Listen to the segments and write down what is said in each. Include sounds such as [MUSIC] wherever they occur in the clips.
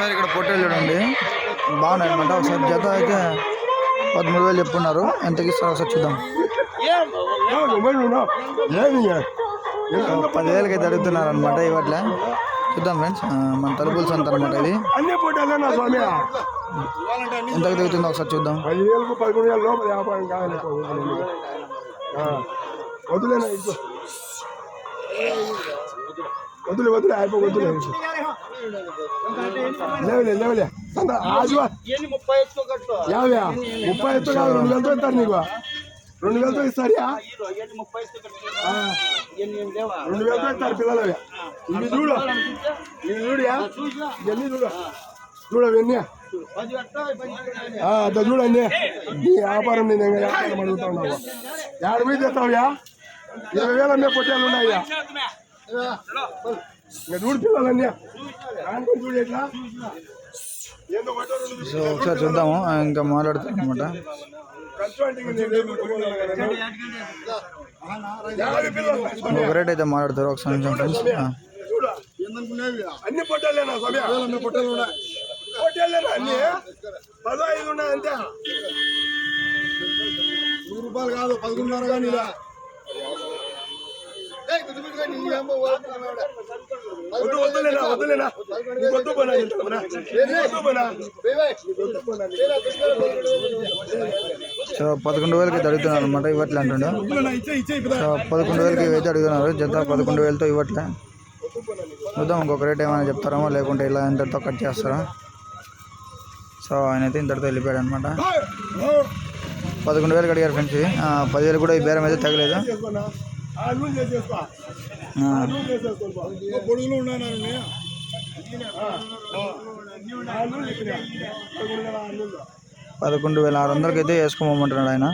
ఒకసారి ఇక్కడ పొట్టేలు చూడండి. బాగున్నాయి అనమాట ఒకసారి జత అయితే పదమూడు వేలు చెప్పున్నారు. ఎంతకి ఇస్తారో? ఒకసారి చూద్దాం. పదివేలకి అయితే అడుగుతున్నారు అనమాట ఇవట్లే చూద్దాం ఫ్రెండ్స్. మన తలుపుల సంత అనమాట ఇది. ఎంతకు దిగుతుందో ఒకసారి చూద్దాం. వదిలే వదిలే అయిపో వదిలే లేవులే లేవులే. ఆజువా. యాభై ముప్పై ఎత్తు కాదు రెండు వేలతో ఇస్తారు నీకు. రెండు వేలతో ఇస్తారా? రెండు వేలతో ఇస్తారు పిల్లలు ఇవి చూడు. ఇవి చూడియా ఇవన్నీ చూడు. చూడు అవన్నీ. ఆ, అద చూడండి నీ వ్యాపారం నేను వ్యాపారం అడుగుతా ఉన్నావు? ఏడు మీద తెస్తావుయా ఇరవై వేల అన్నీ పొట్టాలు ఉన్నాయా? ఇంకా చూడు పిల్లలన్నీ దాంట్లో చూడు ఎట్లా ఏందో కొట్టారు రెండు సో ఒకసారి చూద్దాము ఇంకా మాట్లాడుతాం అనమాట ఖర్చు అంటే ఇంక నేను ఏం పెట్టుకోగలను కదా. యాభై పిల్లలు ఉన్నాయి. స్వామి. ఒక రేట్ అయితే మాట్లాడతారు ఒకసారి నిమిషం ఫ్రెండ్స్. అన్ని పొట్టాలేనా స్వామి అన్ని పొట్టాలు ఉన్నాయి పొట్టాలేనా అన్ని. పదహైదు ఉన్నాయి అంతే. నూరు రూపాయలు కాదు పదకొండున్నర కానీ ఇలా వద్దు వద్దులేనా వద్దులేనా నీకు వద్దు పోనా ఇంతకుమునా? నీకు వద్దు పోనా? నీకు వద్దు పోనా? సో పదకొండు వేలకి అయితే అడుగుతున్నారు అనమాట ఇవ్వట్లే అంటుండే సో పదకొండు వేలకి అయితే అడుగుతున్నారు జత పదకొండు వేలతో ఇవ్వట్లే చూద్దాం ఇంకొక రేట్ ఏమైనా చెప్తారేమో లేకుంటే ఇలా ఇంతటితో కట్ చేస్తారా సో ఆయన అయితే ఇంతటితో వెళ్ళిపోయాడు అనమాట పదకొండు వేలకు అడిగారు ఫ్రెండ్స్ పదివేలు కూడా ఈ బేరం అయితే తగలేదు పొడుగులు. పదకొండు వేల ఆరు వందలకి అయితే వేసుకోమంటున్నాడు ఆయన?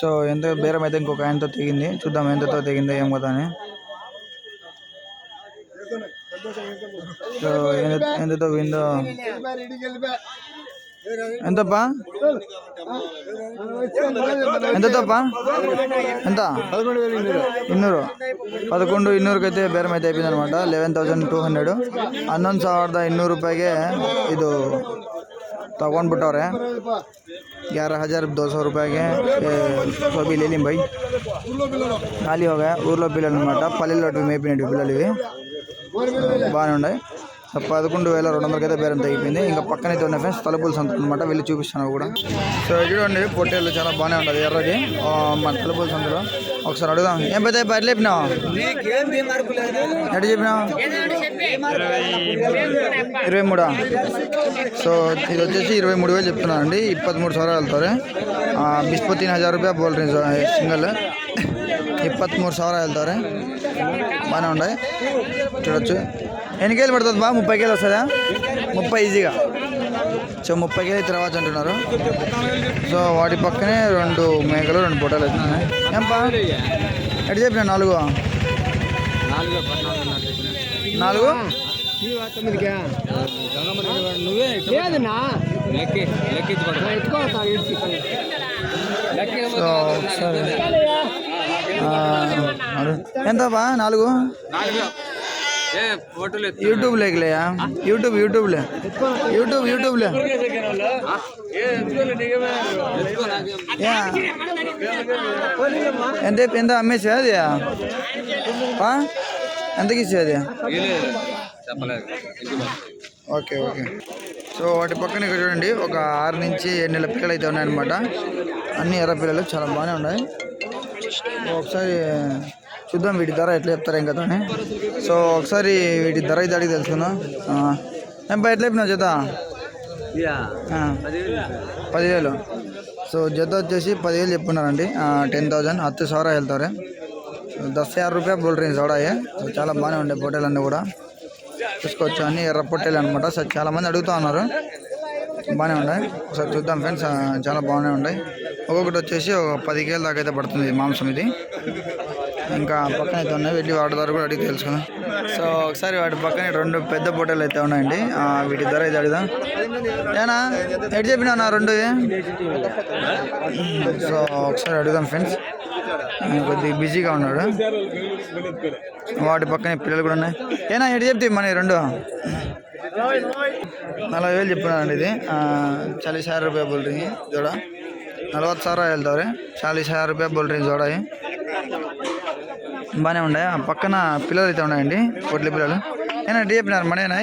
సో ఎంత బేరం అయితే ఇంకొక ఆయనతో తెగింది. చూద్దాం ఎంతతో తెగిందో ఏం కదా అని. సో ఎంత- ఎంతతో విందో. ఎంతప్ప ఎంతప్ప ఎంత ఇన్నూరు పదకొండు ఇన్నూరుకి అయితే బేరం అయితే అయిపోయింది అనమాట లెవెన్ థౌసండ్ టూ హండ్రెడ్ ಹನ್ನೊಂದು ಸಾವಿರದ ಇನ್ನೂರು ರೂಪಾಯಿಗೆ ಇದು ತಗೊಂಡ್ಬಿಟ್ಟವ್ರೆ ಗ್ಯಾರ ಹಜಾರ್ ದೋ ಸೌ ರೂಪಾಯಿಗೆ ಸೋಬಿ ಲೇಲಿಂ ಬೈ ಖಾಲಿ ಹೋಗ ಊರ್లో బిల్లు అనమాట పల్లెల్లో మేపినట్టు బిల్లలు ఇవి బాగానే ఉన్నాయి పదకొండు వేల రెండు వందలకి అయితే బేరం తగ్గిపోయింది ఇంకా పక్కనైతే ఉన్న ఫ్రెండ్స్ తలుపులు సంత అనమాట వెళ్ళి చూపిస్తాను అవి కూడా సో చూడండి పొట్టేళ్ళు చాలా బాగానే ఉంటుంది ఎర్రది ఆ, మన తలుపుల సంతలో ఒకసారి అడుగుదాం ఏం పెద్ద ఎట్లా చెప్పినావు ఎట్లా చెప్పినావు ఇరవై మూడా సో ఇది వచ్చేసి ఇరవై మూడు వేలు చెప్తున్నానండి ఇప్పత్మూడు ಸಾವಿರ ಹೇಳ್ತಾರೆ ಬಿಸ್ಪು ತೀನ್ ಹಜಾರ್ ರೂಪಾಯಿ ಬೋಲ್ ರೀ సింగల్ ఇప్పత్మూడు ಸಾವಿರ వెళ్తారు బాగానే ఉన్నాయి చూడొచ్చు ఎన్ని కేలు పడుతుంది బా? ముప్పై కేలు వస్తుందా? ముప్పై ఈజీగా. సో ముప్పై కేలు తర్వాత అంటున్నారు. సో వాటి పక్కనే రెండు మేకలు రెండు పొటాలు అవుతున్నాయి ఏంపా ఎటు చెప్పిన నాలుగు? నాలుగు? సో ఒకసారి నాలుగు? యూట్యూబ్ లేకలేయా యూట్యూబ్ యూట్యూబ్లే యూట్యూబ్ యూట్యూబ్లే యా. ఎంత ఎంత అమ్మేసా అది? ఎంతకి ఇచ్చేది ఓకే ఓకే. సో వాటి పక్కన ఇక్కడ చూడండి. ఒక ఆరు నుంచి ఏడు నెలల పిల్లలు అయితే ఉన్నాయన్నమాట. అన్ని ఎర్ర పిల్లలు చాలా బాగానే ఉన్నాయి. ఒకసారి చూద్దాం వీటి ధర ఎట్లా చెప్తారు ఏం కదా సో ఒకసారి వీటి ధర అయితే అడిగి తెలుసుకుందాం. ఏం బా ఎట్లా చెప్పినావు జత. పదివేలు. సో జత వచ్చేసి పదివేలు చెప్పున్నారండి. Ten thousand. హత్తు సవరా వెళ్తారు. దస్ యాభై రూపాయ బోల్ రేంజ్ సోడాయి సో చాలా బాగానే ఉండే పొట్టేలు అన్నీ కూడా. చూసుకోవచ్చు అన్ని ఎర్ర పొట్టేలు అనమాట సో చాలా మంది అడుగుతూ ఉన్నారు. బాగానే ఉన్నాయి. ఒకసారి చూద్దాం ఫ్రెండ్స్. చాలా బాగానే ఉన్నాయి. ఒక్కొక్కటి వచ్చేసి ఒక పది దాకా అయితే పడుతుంది మాంసం ఇది. ఇంకా పక్కన అయితే ఉన్నాయి. వెళ్ళి వాటి ధర కూడా అడిగి తెలుసుకుందాం. సో ఒకసారి వాటి పక్కన రెండు పెద్ద పొట్టలు అయితే ఉన్నాయండి. వీటి ధర అయితే అడుగుదాం. ఏనా? ఎటు చెప్పినా రెండు సో ఒకసారి అడుగుదాం ఫ్రెండ్స్. కొద్దిగా బిజీగా ఉన్నాడు. వాటి పక్కనే పిల్లలు కూడా ఉన్నాయి. ఏనా ఎటు చెప్తే మన రెండు? నలభై వేలు చెప్పినారండి ఇది. చాలీస్ హజార్ రూపాయ బోల్ రింగ్ జోడ. నలభై సార్ వెళ్తారు చాలీస్ హజార్ రూపాయ బోల్ రింగ్ జోడ బాగానే ఉన్నాయి ఆ పక్కన పిల్లలు అయితే ఉన్నాయండి పొట్లి పిల్లలు ఏనా టీ చెప్పినారు మనేనా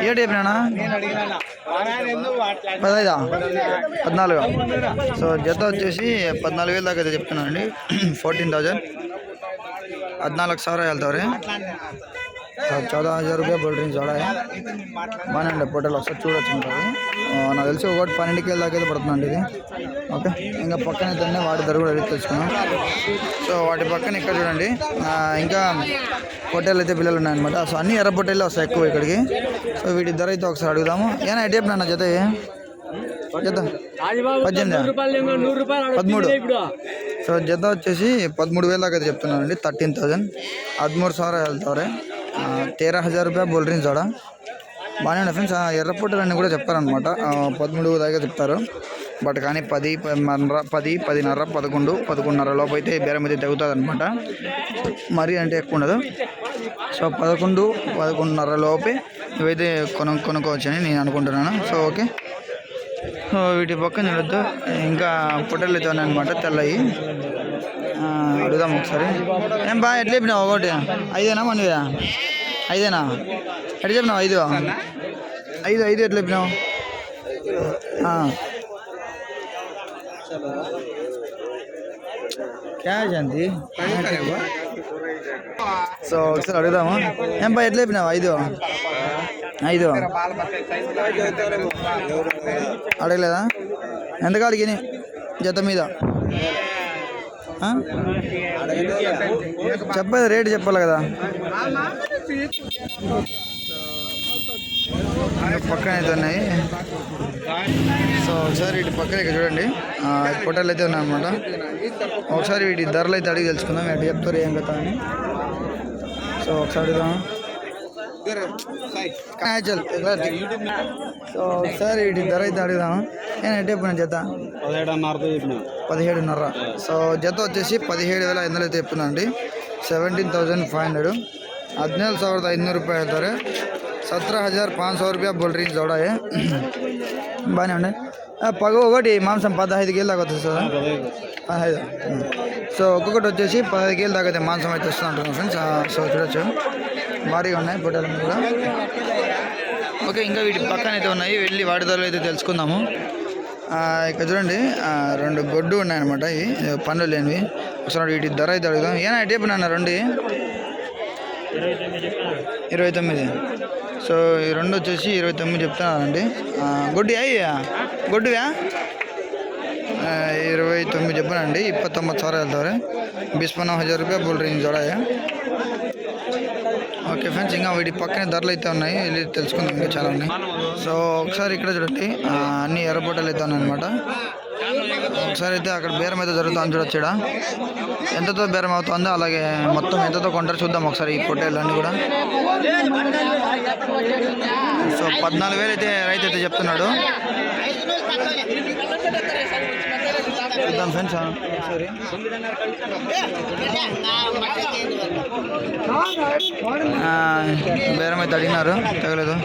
ఏ టీ చెప్పినా పదహైదా పద్నాలుగు సో జత వచ్చేసి పద్నాలుగు వేలు దాకా అయితే చెప్తున్నానండి [CLEARS THROAT] ఫోర్టీన్ థౌజండ్ ಹದಿನಾಲ್ಕು ಸಾವಿರ ಹೇಳ್ತಾವ್ರಿ సో చౌదా హజార్ రూపాయ బోల్ డ్రింక్ చూడ బాగానే ఉండే పొట్టలు ఒకసారి చూడొచ్చు ఉంటుంది నాకు తెలిసి ఒకటి పన్నెండుకి వెళ్ళి దాకా అయితే పడుతుందండి ఇది ఓకే ఇంకా పక్కన అయితే వాటి ధర కూడా అడిగి తెచ్చుకున్నాం సో వాటి పక్కన ఇక్కడ చూడండి ఆ, ఇంకా పొట్టేలు అయితే పిల్లలు ఉన్నాయన్నమాట సో అన్ని ఎర్ర పొట్టేలు వస్తాయి ఎక్కువ ఇక్కడికి సో వీటి ధర అయితే ఒకసారి అడుగుదాము ఏనా ఎటు నాన్న జత ఇవి? జత పద్దెనిమిది పదమూడు సో జత వచ్చేసి పదమూడు వేల దాకా అయితే చెప్తున్నానండి థర్టీన్ థౌజండ్ ಹದಿಮೂರು ಸಾವಿರ ಹೇಳ್ತಾವ್ರೆ తేరా హజార్ రూపాయ బోల్ డ్రింక్స్ బాగానే బాగానే ఫ్రెండ్స్. ఎర్రపూటలన్నీ కూడా చెప్పారనమాట పదమూడు దాకా చెప్తారు. బట్ కానీ పది పది పదిన్నర పదకొండు పదకొండున్నర లోపు అయితే బేరం అయితే తగ్గుతుంది అనమాట మరీ అంటే ఎక్కువ ఉండదు. సో పదకొండు పదకొండున్నర లోపే ఇవైతే కొను కొనుక్కోవచ్చని నేను అనుకుంటున్నాను. So okay. వీటి పక్కన చూడొద్దు ఇంకా పొట్టలు అయితే ఉన్నాయన్నమాట తెల్లవి అడుగుదాం ఒకసారి. ఏం బా ఎట్లా చెప్పినావు ఒకటి? ఐదేనా మనవియా ఐదేనా? ఎట్లా చెప్పినావు ఐదు? ఐదు ఐదు ఎట్లా చెప్పినావు? ఆ. క్యా శాంతి? సో ఒకసారి అడుగుదాము. ఏం బా ఎట్లా చెప్పినావు ఐదు? ఐదు. అడగలేదా? ఎంత అడిగినాయి జత మీద. చెప్పదు రేటు చెప్పాలి కదా. పక్కన అయితే ఉన్నాయి. సో ఒకసారి వీటి పక్కన ఇక్కడ చూడండి. ఆ, పొట్టలు అయితే ఉన్నాయన్నమాట. ఒకసారి వీటి ధరలు అయితే అడిగి తెలుసుకుందాం. ఎటు చెప్తారు ఏం కదా అని. సో ఒకసారి అడుగుదాం ఆ, చల్ ఇట్లా సో ఒకసారి వీటి ధర అయితే అడుగుదాం నేను ఎటు చెప్పిన జత పదిహేడున్నర సో జత వచ్చేసి పదిహేడు వేల ఐదు వందలు అయితే చెప్తున్నా అండి ಸೆವೆಂಟೀನ್ ತೌಸಂಡ್ ಫೈವ್ ಹಂಡ್ರೆಡು ಹದಿನೇಳು ಸಾವಿರದ ಐದುನೂರು ರೂಪಾಯಿ ಹೇಳ್ತಾರೆ ಸತ್ರ ಹಜಾರ್ ಪಾಂಚ್ ಸಾವಿರ ರೂಪಾಯಿ ಬೋಲ್ರಿ జోడాయే బాగానే ఉండే ఆ, పగ ఒకటి మాంసం పదహైదు కేలు దాకా వస్తుంది సార్ పదహైదు ఉమ్. సో ఒక్కొక్కటి వచ్చేసి పదహైదు కేలు దాకా అయితే మాంసం అయితే వస్తూ ఉంటుంది ఫ్రెండ్స్ ఆ, సో చూడొచ్చు భారీగా ఉన్నాయి పొట్టాలు కూడా ఓకే ఇంకా వీటి పక్కన అయితే ఉన్నాయి వెళ్ళి వాటి ధరలు అయితే తెలుసుకుందాము ఆ, ఇక్కడ చూడండి ఆ, రెండు గొడ్డు ఉన్నాయన్నమాట ఇవి పనులు లేనివి ఒకసారి వీటి ధర అయితే అడుగుదాం ఏనా టేపు నాన్న రెండు ఇరవై తొమ్మిది సో ఈ రెండు వచ్చేసి ఇరవై తొమ్మిది చెప్తున్నానండి ఆ, గొడ్డి అయ్యా గొడ్డువా ಆ, ಇರವೈ ತೊಂಬತ್ತು చెప్పనండి ಇಪ್ಪತ್ತೊಂಬತ್ತು ಸಾವಿರ ಹೇಳ್ತಾರೆ బిస్పన్న హజార్ రూపాయ బుల్ రేంజ్ జోడాయా ఓకే ఫ్రెండ్స్ ఇంకా వీటి పక్కనే ధరలు అయితే ఉన్నాయి. వెళ్ళి తెలుసుకుందాం ఇంకా చాలా ఉన్నాయి. సో ఒకసారి ఇక్కడ చూడండి. అన్ని ఎర్రబొట్టలు అయితే ఉన్నాయన్నమాట. ఒకసారి అయితే అక్కడ బేరం అయితే జరుగుతుంది చూడొచ్చు ఈడ. ఎంతతో బేరం అవుతుంది అలాగే మొత్తం ఎంతతో కొంటారు చూద్దాం ఒకసారి ఈ పొట్టేళ్ళు అన్నీ కూడా. సో పద్నాలుగు వేలు అయితే రైతు అయితే చెప్తున్నాడు. చూద్దాం ఫ్రెండ్స్. సరే బేరం అయితే అడిగినారు తగలేదు.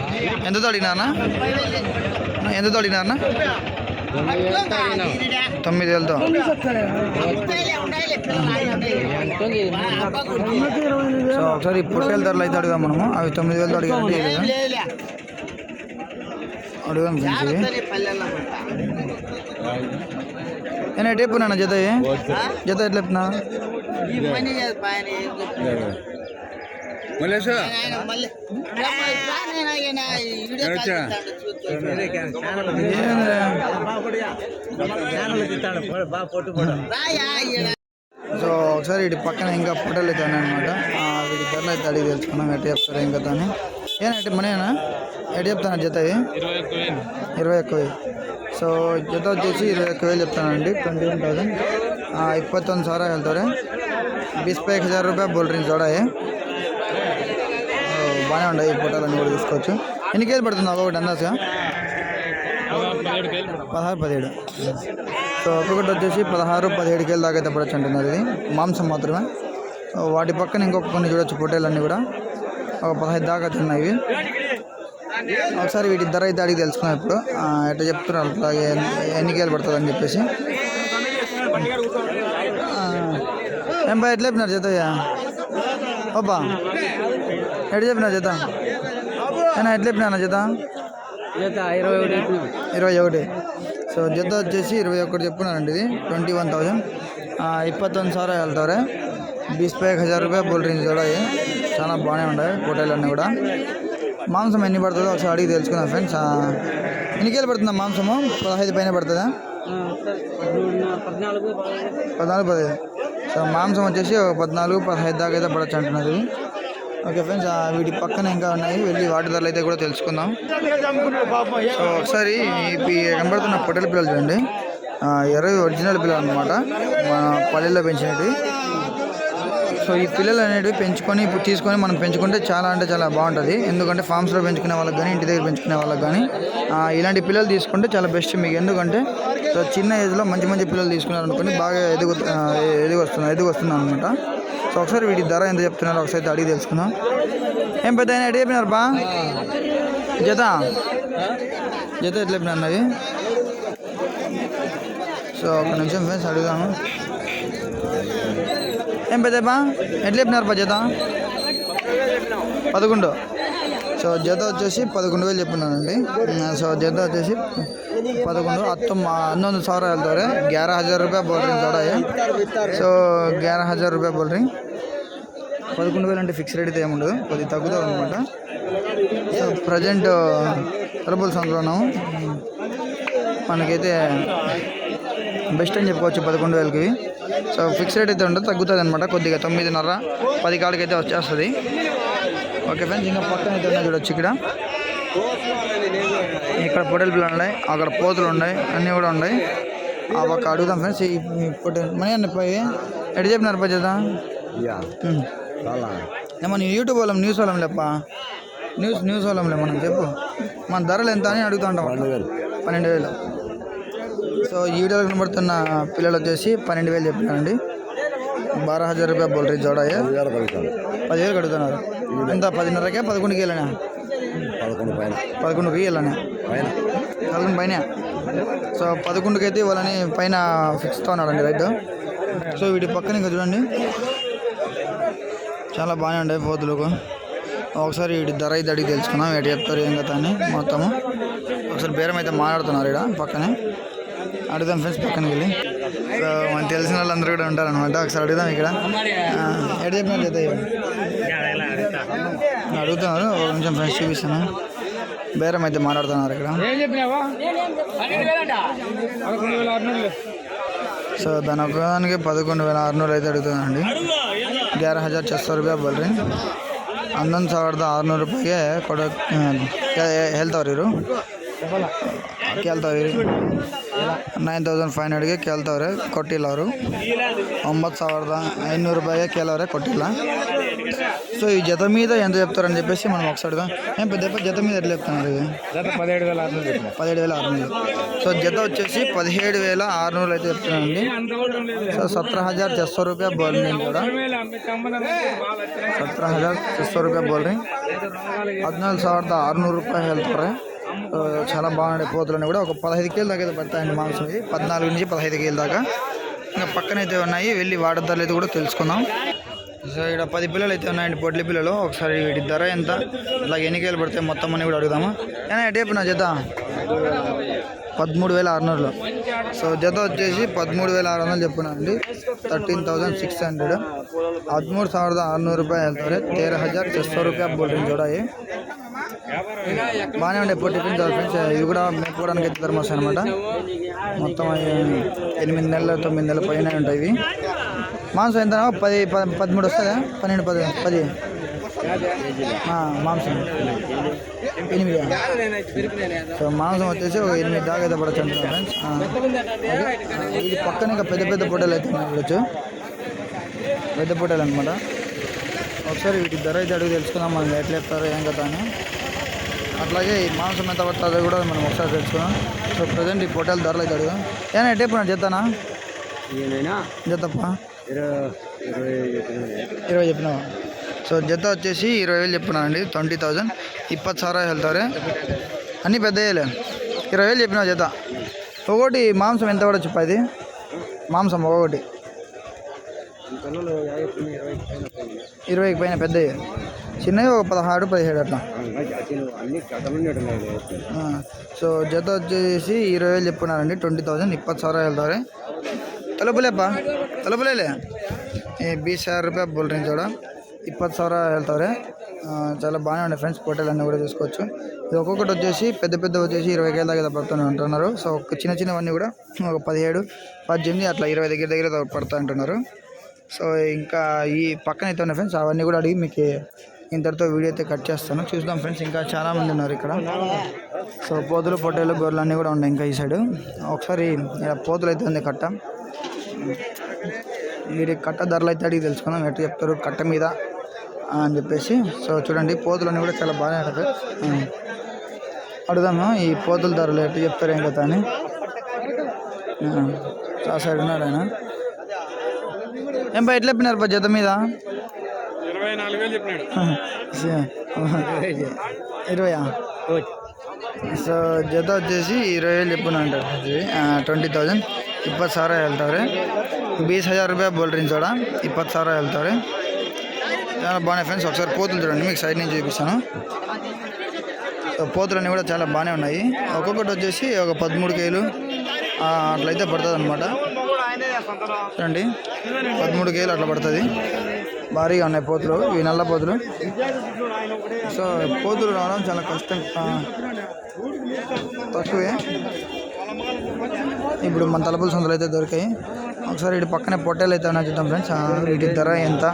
ఎంతతో అడిగినారనా ఎంతతో అడిగినారనా తొమ్మిది వేలతో. సో ఒకసారి పొట్టేల ధరలు అయితే అడిగాం మనము. అవి తొమ్మిది వేలతో అడిగామంటే అడిగాం ఫ్రెండ్స్ ఇవి నేను ఎటు చెప్పినా జత ఇవి? జత ఎట్లా చెప్పినా సో ఒకసారి వీటి పక్కన ఇంకా పొట్టలు అయితే ఉన్నాయన్నమాట ఆ, వీటి ధరలు అయితే అడిగి తెలుసుకున్నాం ఎటు చెప్తారు ఏం కదా అని ఏనా ఎటు మనేనా ఎటు చెప్తాను జత ఇరవై ఒక్క వేలు. సో జత వచ్చేసి ఇరవై ఒక్క వేలు చెప్తానండి ట్వంటీ వన్ థౌసండ్. ಇಪ್ಪತ್ತೊಂದು ಸಾವಿರ ಹೇಳ್ತಾರೆ ಬಿಸ್ಪೈಕ್ రూపాయ బోల్ ಬೋಲ್ರಿ చూడాయి బాగానే ఉండవు ఈ ఫోటోలన్నీ కూడా తీసుకోవచ్చు. ఎన్ని కేజీలు పడుతుంది ఒకటి అందాజుగా? పదహారు పదిహేడు. సో ఒక్కొక్కటి వచ్చేసి పదహారు పదిహేడు కేజీల దాకా అయితే పడచ్చు అంటున్నారు ఇది. మాంసం మాత్రమే. వాటి పక్కన ఇంకొక కొన్ని చూడొచ్చు ఫోటోలన్నీ కూడా. ఒక పదహైదు దాకా ఉన్నాయి ఒకసారి వీటి ధర అయితే అడిగి తెలుసుకున్నాం ఇప్పుడు. ఎట్లా చెప్తున్నారు అలాగే ఎన్నికలు పడుతుందని చెప్పేసి. ఏం ఎట్లా చెప్పినారు చేత అబ్బా ఎట్లా చెప్పినారు చేత ఎట్లా చెప్పినా చేత ఇరవై ఒకటి ఇరవై ఒకటి. సో జత వచ్చేసి ఇరవై ఒకటి చెప్పున్నారండి ఇది. ట్వంటీ వన్ థౌజండ్ సార్ వెళ్తారే. బీస్ ಬಿಸ್ హజార్ రూపాయ ರೂಪಾಯಿ డ్రింక్స్ కూడా చాలా బాగానే ఉన్నాయి ఫోటోలు అన్నీ కూడా. మాంసం ఎన్ని పడుతుందో ఒకసారి అడిగి తెలుసుకుందాం ఫ్రెండ్స్. ఎన్నికేలు పడుతుందా మాంసము? పదహైదు పైన పడుతుందా? పద్నాలుగు పదహైదు సో మాంసం వచ్చేసి ఒక పద్నాలుగు పదహైదు దాకా అయితే పడచ్చు అంటున్నారు ఓకే ఫ్రెండ్స్ వీటి పక్కన ఇంకా ఉన్నాయి. వెళ్ళి వాటి ధరలు అయితే కూడా తెలుసుకుందాం. సో ఒకసారి ఈ కనబడుతున్న పొట్టెల పిల్లలు చూడండి. ఆ, ఎర్రవి ఒరిజినల్ పిల్లలు అనమాట మన పల్లెల్లో పెంచినవి. సో ఈ పిల్లలు అనేవి పెంచుకొని ఇప్పుడు తీసుకొని మనం పెంచుకుంటే చాలా అంటే చాలా బాగుంటుంది. ఎందుకంటే ఫామ్స్లో పెంచుకునే వాళ్ళకి కానీ ఇంటి దగ్గర పెంచుకునే వాళ్ళకి కానీ ఇలాంటి పిల్లలు తీసుకుంటే చాలా బెస్ట్ మీకు. ఎందుకంటే సో చిన్న ఏజ్లో మంచి మంచి పిల్లలు తీసుకున్నారనుకోండి బాగా ఎదుగు ఆ, ఎదిగి అనమాట సో ఒకసారి వీటి ధర ఎంత చెప్తున్నారో ఒకసారి అడిగి తెలుసుకుందాం. ఏం పెద్ద ఆయన ఎటు చెప్పినారు బా? జత? జత ఎట్లా చెప్పినారు అన్నది? సో ఒక నిమిషం ఫ్రెండ్స్ అడుగుదాము. ఏం పెద్దప్పా ఎట్లా చెప్పినారు బా జత పదకొండు సో జత వచ్చేసి పదకొండు వేలు చెప్పినానండి సో జత వచ్చేసి పదకొండు ಹತ್ತೊಂಬ ಹನ್ನೊಂದು ಸಾವಿರ ಹೇಳ್ತವ್ರೆ ಗ್ಯಾರ ಹಜಾರ್ ರೂಪಾಯಿ ಬೋಲ್ರಿ ತೋಡ సో గ్యార హజార్ రూపాయ ಬೋಲ್ರಿ పదకొండు వేలు అంటే ఫిక్స్ రేట్ అయితే ఏముండదు కొద్దిగా తగ్గుతుంది అనమాట సో ప్రజెంట్ తలబుల్ సంతలో ఉన్నాము మనకైతే బెస్ట్ అని చెప్పుకోవచ్చు పదకొండు వేలకి. సో ఫిక్స్ రేట్ అయితే ఉండదు తగ్గుతుంది అనమాట కొద్దిగా తొమ్మిదిన్నర పది కాడికి అయితే వచ్చేస్తుంది. ఓకే ఫ్రెండ్స్ ఇంకా పక్కన అయితే ఉన్నాయి చూడొచ్చు ఇక్కడ. ఇక్కడ పొట్టెల పిల్లలు ఉన్నాయి అక్కడ పోతులు ఉన్నాయి అన్నీ కూడా ఉన్నాయి. ఆ పక్క అడుగుదాం ఫ్రెండ్స్ ఈ పొట్టెలు మనీ అన్న పోయి ఎటు చెప్పినారు పై చేద్దాం ఏమో నేను యూట్యూబ్ వాళ్ళం న్యూస్ వాళ్ళం లేప్ప? న్యూస్ న్యూస్ వాళ్ళంలే మనం చెప్పు. మన ధరలు ఎంత అని అడుగుతూ ఉంటాం. పన్నెండు వేలు. సో ఈ వీడియోలో కనబడుతున్న పిల్లలు వచ్చేసి పన్నెండు వేలు చెప్పినారండి. బారా హజార్ రూపాయ బోల్ రీ జోడాయే పదివేలు కడుగుతున్నారు. ఎంత పదిన్నరకే పదకొండుకి వెళ్ళనా? పదకొండు పైన. పదకొండుకి వెళ్ళనా? పైన. పదకొండు పైన. సో పదకొండుకి అయితే వాళ్ళని పైన ఫిక్స్తో ఉన్నాడండి రైట్ సో వీటి పక్కన ఇంకా చూడండి. చాలా బాగానే ఉండే పోతులకు. ఒకసారి వీటి ధర అయితే అడిగి తెలుసుకుందాం. ఎటు చెప్తారు ఏం కదా అని మొత్తము. ఒకసారి బేరం అయితే మాట్లాడుతున్నారు ఇక్కడ పక్కనే. అడుగుదాం ఫ్రెండ్స్ పక్కనకి వెళ్ళి. సో మనకు తెలిసిన వాళ్ళందరూ కూడా ఉంటారనమాట ఒకసారి అడుగుదాం ఇక్కడ. ఎడ చెప్పిన జత అడుగుతున్నారు ఒక నిమిషం ఫ్రెండ్స్ చూపిస్తాను బేరం అయితే మాట్లాడుతున్నారు ఇక్కడ. సో దాని ఒకదానికి పదకొండు వేల ఆరునూరు అయితే అడుగుతుందండి గ్యారహ్ హజార్ చేస్తా రూపాయ బల్రి. ಹನ್ನೊಂದು ఆరునూరు ಆರುನೂರು ರೂಪಾಯಿಗೆ ಕೊಡೋ ಹೇಳ್ತಾವ್ರಿ ಇವರು ಕೇಳ್ತಾವ್ರಿ ನೈನ್ ತೌಸಂಡ್ ಫೈವ್ ಹಂಡ್ರೆಡ್ಗೆ ಕೇಳ್ತವ್ರೆ ಕೊಟ್ಟಿಲ್ಲ ಅವರು ಒಂಬತ್ತು ಸಾವಿರದ ಐನೂರು ರೂಪಾಯಿಗೆ ಕೇಳವ್ರೆ ಕೊಟ್ಟಿಲ್ಲ ಸೊ ಈ జత మీద ఎంత చెప్తారని చెప్పేసి మనం ఒకసారి ఏం పెద్ద జత మీద ఎట్లా చెప్తున్నారు పదిహేడు వేల ఆరు పదిహేడు వేల ఆరు సో జత వచ్చేసి పదిహేడు వేల ఆరు నూరు అయితే చెప్తున్నానండి సో సత్ర హజార్ చస్సో రూపాయ బోల్ రింగ్ కూడా. సత్ర హజార్ చస్సో రూపాయ బోల్ రింగ్ ಸಾವಿರದ ಆರುನೂರು ರೂಪಾಯಿ ಹೇಳ್ತಾರೆ చాలా బాగున్నాయి పోతులని కూడా. ఒక పదహైదు కేలు దాకా అయితే పడతాయండి మాంసం ఇది పద్నాలుగు నుంచి పదహైదు కేలు దాకా. ఇంకా పక్కన అయితే ఉన్నాయి. వెళ్ళి వాటి ధరలు అయితే కూడా తెలుసుకుందాం. సో ఇక్కడ పది పిల్లలు అయితే ఉన్నాయండి పొట్లి పిల్లలు. ఒకసారి వీటి ధర ఎంత? అలాగే ఎన్ని కేలు పడతాయి? మొత్తం అని కూడా అడుగుదాము? ఏనా ఎటు నా చేద్దాం? పదమూడు వేల ఆరునూరులో. సో జత వచ్చేసి పదమూడు వేల ఆరు వందలు చెప్పునండి థర్టీన్ థౌసండ్ సిక్స్ హండ్రెడ్. ಹದಿಮೂರು ಸಾವಿರದ ఆరునూరు రూపాయలు ಹೇಳ್ತಾರೆ ತೇರ ಹಜಾರ್ ಚೆಸ್ಸೋ ರೂಪಾಯಿ ಬೋಲ್ರಿ చూడాలి బాగానే ఉండే ఎప్పుడు టిఫిన్ చాలు ఫ్రెండ్స్ ఇవి కూడా మేపుకోవడానికి అయితే ధర్మాస్ అనమాట మొత్తం ఎనిమిది నెలల తొమ్మిది నెలల పైన ఉంటాయి ఇవి. మాంసం ఎంత? పది పదమూడు వస్తుందా? పన్నెండు పది పది. మాంసం. ఎనిమిది. సో మాంసం వచ్చేసి ఒక ఎనిమిది దాకా అయితే పడచ్చు ఫ్రెండ్స్. ఇది పక్కన ఇంకా పెద్ద పెద్ద పొట్టలు అయితే ఉన్నాయి చూడొచ్చు పెద్ద పొట్టలు అనమాట ఒకసారి వీటి ధర అయితే అడుగు తెలుసుకుందాం మనం ఎట్లా చెప్తారో ఏం కదా అని. అట్లాగే ఈ మాంసం ఎంత పడుతుందో కూడా మనం ఒకసారి తెలుసుకుందాం. సో ప్రజెంట్ ఈ పొట్టల ధరలు అయితే అడుగు ఏనా ఎట్టే చెప్తానా? చెప్తప్ప ಇರೋ చెప్పినావా? సో జత వచ్చేసి ఇరవై వేలు చెప్పినానండి ట్వంటీ థౌజండ్. ఇప్పತ್ತು సారా వెళ్తారు? అన్నీ పెద్ద ఇరవై వేలు చెప్పిన జత. ఒకటి మాంసం ఎంత కూడా చెప్పది మాంసం ఒకటి. ఇరవైకి పైన పెద్ద చిన్నవి ఒక పదహారు పదిహేడు అట్లా. సో జత వచ్చేసి ఇరవై వేలు చెప్పున్నారండి ట్వంటీ థౌజండ్. ఇప్పటి సారా వెళ్తారు? తలుపులేపా తలుపులేలే? ఏ బీస్ రూపాయ బుల్ రేంజ్ కూడా ఇప్పటి ಸಾವಿರ వెళ్తారు చాలా బాగానే ఉన్నాయి ఫ్రెండ్స్ పోటీలు అన్నీ కూడా చూసుకోవచ్చు. ఇది ఒక్కొక్కటి వచ్చేసి పెద్ద పెద్ద వచ్చేసి ఇరవై కేల దగ్గర పడుతూనే ఉంటున్నారు. సో ఒక చిన్న చిన్నవన్నీ కూడా ఒక పదిహేడు పద్దెనిమిది అట్లా ఇరవై దగ్గర దగ్గర పడతా అంటున్నారు సో ఇంకా ఈ పక్కన అయితే ఉన్న ఫ్రెండ్స్ అవన్నీ కూడా అడిగి మీకు ఇంతటితో వీడియో అయితే కట్ చేస్తాను. చూద్దాం ఫ్రెండ్స్ ఇంకా చాలామంది ఉన్నారు ఇక్కడ. సో పోతులు పొట్టేలు గొర్రెలు అన్నీ కూడా ఉన్నాయి ఇంకా ఈ సైడు. ఒకసారి పోతులు అయితే ఉంది కట్ట. వీడి కట్ట ధరలు అయితే అడిగి తెలుసుకుందాం ఎట్లా చెప్తారు కట్ట మీద. అని చెప్పేసి. సో చూడండి పోతులు అన్నీ కూడా చాలా బాగానే అడతాయి అడుగుదాము ఈ పోతుల ధరలు ఎట్టు చెప్తారు ఏం కదా అని? సైడ్ ఉన్నాడు ఆయన. ఏం బా ఎట్లా చెప్పినారు బా జత మీద? ఇరవయా? సో జత వచ్చేసి ఇరవై వేలు చెప్పిన అంటారు. Twenty thousand. ಇಪ್ಪತ್ತು ಸಾವಿರ వెళ్తారు. బీస్ హజార్ రూపాయ బోల్డ్రింగ్ చూడ ಇಪ್ಪತ್ತು ಸಾವಿರ వెళ్తారు. చాలా బాగున్నాయి ఫ్రెండ్స్. ఒకసారి పోతులు చూడండి. మీకు సైడ్ నుంచి చూపిస్తాను. సో పోతులన్నీ కూడా చాలా బాగానే ఉన్నాయి. ఒక్కొక్కటి వచ్చేసి ఒక పదమూడు కేలు. అట్లయితే పడుతుంది అనమాట చూడండి. పదమూడు కేలు అట్లా పడుతుంది. భారీగా ఉన్నాయి పోతులు. ఈ నల్ల పోతులు. సో పోతులు రావడం చాలా కష్టం. తక్కువే. ఇప్పుడు మన తలపుల సొంతలు అయితే దొరికాయి. ఒకసారి ఇటు పక్కనే పొట్టేలు అయితే ఉన్నాయి చూద్దాం ఫ్రెండ్స్. వీటి ధర ఎంత?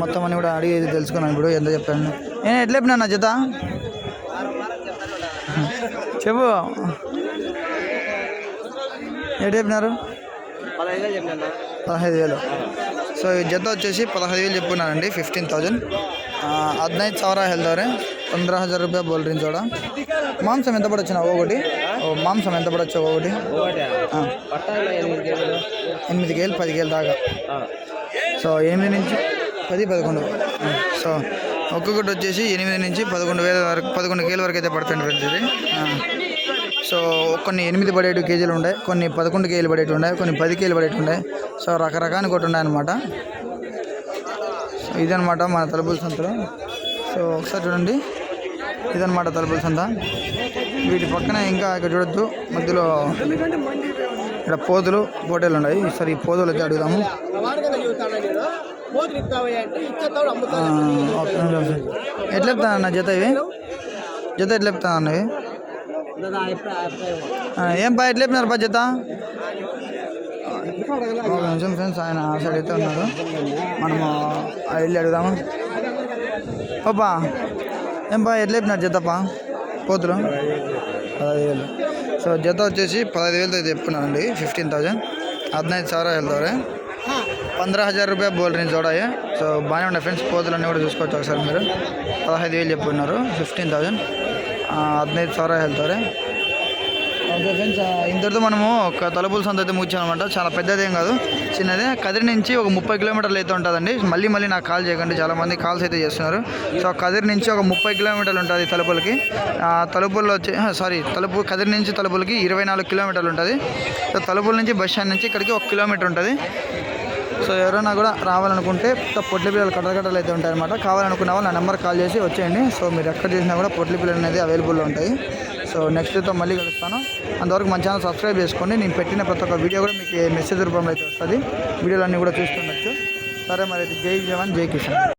మొత్తం అని కూడా అడిగి తెలుసుకున్నాను ఇప్పుడు ఎంత చెప్పాను. నేను ఎట్లా చెప్పినా నా జత? చెప్పు. ఎట్లా చెప్పినారు? పదహైదు వేలు. సో ఈ జత వచ్చేసి పదహైదు వేలు చెప్పున్నానండి ఫిఫ్టీన్ థౌజండ్ హద్నైదు సవరా హెల్దవరే పంద్ర హజార్ రూపాయ బోల్ రింజ్ కూడా మాంసం ఎంత పడొచ్చిన ఒకటి మాంసం ఎంత పడొచ్చు ఒకటి ఎనిమిది కేలు పది కేలు దాకా. సో ఎనిమిది నుంచి పది పదకొండు. సో ఒక్కొక్కటి వచ్చేసి ఎనిమిది నుంచి పదకొండు వేల వరకు పదకొండు కేల వరకు అయితే పడుతుంది ఫ్రెండ్స్ ఇది. సో కొన్ని ఎనిమిది పడేటు కేజీలు ఉన్నాయి కొన్ని పదకొండు కేజీలు పడేటు ఉన్నాయి కొన్ని పది కేజీలు పడేటు ఉన్నాయి సో రకరకాల కొట్టి ఉన్నాయన్నమాట ఇదనమాట మన తలుపుల సంతలో సో ఒకసారి చూడండి. ఇదనమాట తలుపుల సంత. వీటి పక్కన ఇంకా ఇక్కడ చూడొద్దు. మధ్యలో ఇక్కడ పోతులు పోటీలు ఉన్నాయి. ఈసారి ఈ పోతులు అయితే అడుగుదాము. ఎట్లా చెప్తాను అన్న జత ఇవి జత ఎట్లా చెప్తాను అన్నవి ఆ, ఏం పా ఎట్లా చెప్పినారు బా జత ఒక నిమిషం ఫ్రెండ్స్ ఆయన ఆ సైడ్ అయితే ఉన్నారు మనము ఆ వెళ్ళి అడుగుదాము ఓపా ఏం బా ఎట్లా చెప్పినారు జతపా పోతులు పదహైదు వేలు సో జత వచ్చేసి పదహైదు వేలతో అయితే చెప్పుకున్నానండి ఫిఫ్టీన్ థౌజండ్ ಹದಿನೈದು ಸಾವಿರ ಹೇಳ್ದವ್ರೆ పంద్రా హజార్ రూపాయ బోల్ రేంజ్ చూడాలి. సో బాగానే ఉన్నాయి ఫ్రెండ్స్ పోతులన్నీ కూడా చూసుకోవచ్చు ఒకసారి మీరు. పదహైదు వేలు చెప్పున్నారు. ఫిఫ్టీన్ థౌజండ్ హద్నైదు సారా వెళ్తారు. ఓకే ఫ్రెండ్స్ ఇంతటితో మనము ఒక తలుపుల సంత అయితే ముగించామన్నమాట. చాలా పెద్దది ఏం కాదు. చిన్నదే. కదిరి నుంచి ఒక ముప్పై కిలోమీటర్లు అయితే ఉంటుందండి. మళ్ళీ మళ్ళీ నాకు కాల్ చేయకండి. చాలామంది కాల్స్ అయితే చేస్తున్నారు. సో కదిరి నుంచి ఒక ముప్పై కిలోమీటర్లు ఉంటుంది తలుపులకి. తలుపుల్లో వచ్చి సారీ తలుపు కదిరి నుంచి తలుపులకి ఇరవై నాలుగు కిలోమీటర్లు ఉంటుంది. సో తలుపుల నుంచి బస్ స్టాండ్ నుంచి ఇక్కడికి ఒక కిలోమీటర్ ఉంటుంది. సో ఎవరైనా కూడా రావాలనుకుంటే పొట్లి పిల్లలు కట్టలు కట్టలు అయితే ఉంటాయి అనమాట కావాలనుకున్న వాళ్ళు నా నెంబర్ కాల్ చేసి వచ్చేయండి. సో మీరు ఎక్కడ చేసినా కూడా పొట్లి పిల్లలు అనేది అవైలబుల్లో ఉంటాయి. సో నెక్స్ట్తో మళ్ళీ కలుస్తాను. అంతవరకు మన ఛానల్ సబ్స్క్రైబ్ చేసుకోండి. నేను పెట్టిన ప్రతి ఒక్క వీడియో కూడా మీకు మెసేజ్ రూపంలో అయితే వస్తుంది. వీడియోలన్నీ కూడా చూస్తుండొచ్చు సరే మరి జై జవాన్ జై కిషన్